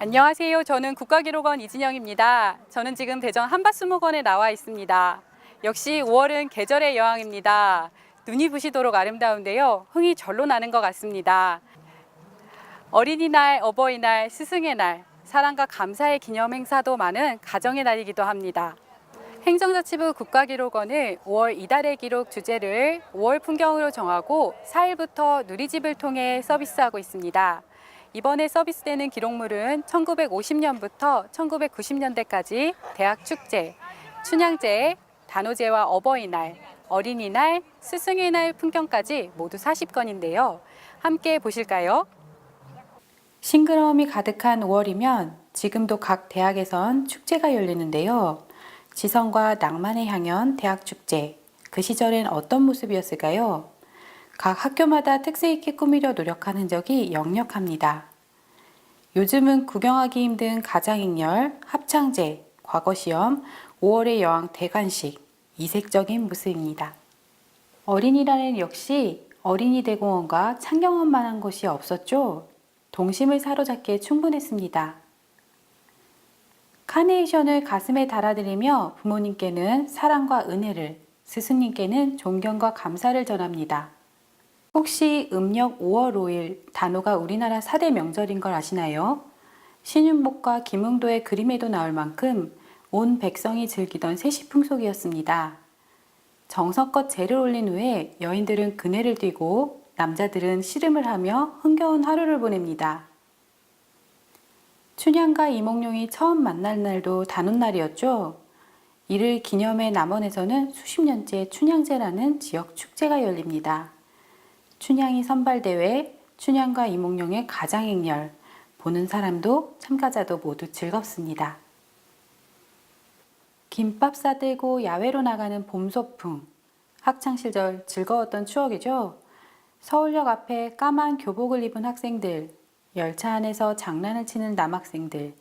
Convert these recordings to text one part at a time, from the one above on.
안녕하세요. 저는 국가기록원 이진영입니다. 저는 지금 대전 한밭수목원에 나와 있습니다. 역시 5월은 계절의 여왕입니다. 눈이 부시도록 아름다운데요. 흥이 절로 나는 것 같습니다. 어린이날, 어버이날, 스승의 날, 사랑과 감사의 기념 행사도 많은 가정의 날이기도 합니다. 행정자치부 국가기록원은 5월 이달의 기록 주제를 5월 풍경으로 정하고 4일부터 누리집을 통해 서비스하고 있습니다. 이번에 서비스되는 기록물은 1950년부터 1990년대까지 대학 축제, 춘향제, 단오제와 어버이날, 어린이날, 스승의 날 풍경까지 모두 40건인데요. 함께 보실까요? 싱그러움이 가득한 5월이면 지금도 각 대학에선 축제가 열리는데요. 지성과 낭만의 향연 대학 축제. 그 시절엔 어떤 모습이었을까요? 각 학교마다 특색 있게 꾸미려 노력한 흔적이 역력합니다. 요즘은 구경하기 힘든 가장행렬, 합창제, 과거시험, 5월의 여왕 대관식, 이색적인 모습입니다. 어린이라는 역시 어린이 대공원과 창경원만 한 곳이 없었죠. 동심을 사로잡기에 충분했습니다. 카네이션을 가슴에 달아드리며 부모님께는 사랑과 은혜를, 스승님께는 존경과 감사를 전합니다. 혹시 음력 5월 5일 단오가 우리나라 4대 명절인 걸 아시나요? 신윤복과 김흥도의 그림에도 나올 만큼 온 백성이 즐기던 세시 풍속이었습니다. 정성껏 제를 올린 후에 여인들은 그네를 뛰고 남자들은 씨름을 하며 흥겨운 하루를 보냅니다. 춘향과 이몽룡이 처음 만날 날도 단오날이었죠. 이를 기념해 남원에서는 수십 년째 춘향제라는 지역 축제가 열립니다. 춘향이 선발대회, 춘향과 이몽룡의 가장행렬, 보는 사람도 참가자도 모두 즐겁습니다. 김밥 싸들고 야외로 나가는 봄 소풍. 학창시절 즐거웠던 추억이죠. 서울역 앞에 까만 교복을 입은 학생들, 열차 안에서 장난을 치는 남학생들.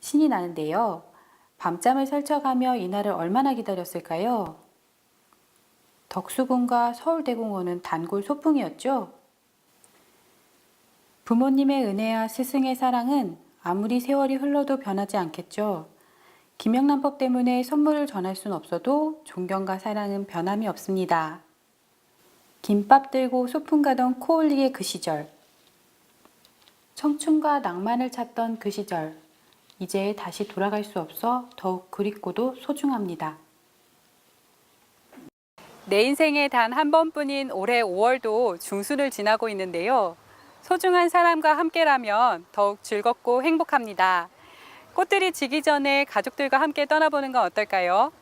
신이 나는데요. 밤잠을 설쳐가며 이날을 얼마나 기다렸을까요? 덕수궁과 서울대공원은 단골 소풍이었죠. 부모님의 은혜와 스승의 사랑은 아무리 세월이 흘러도 변하지 않겠죠. 김영란법 때문에 선물을 전할 순 없어도 존경과 사랑은 변함이 없습니다. 김밥 들고 소풍 가던 코올리의 그 시절. 청춘과 낭만을 찾던 그 시절. 이제 다시 돌아갈 수 없어 더욱 그립고도 소중합니다. 내 인생에 단 한 번뿐인 올해 5월도 중순을 지나고 있는데요. 소중한 사람과 함께라면 더욱 즐겁고 행복합니다. 꽃들이 지기 전에 가족들과 함께 떠나보는 건 어떨까요?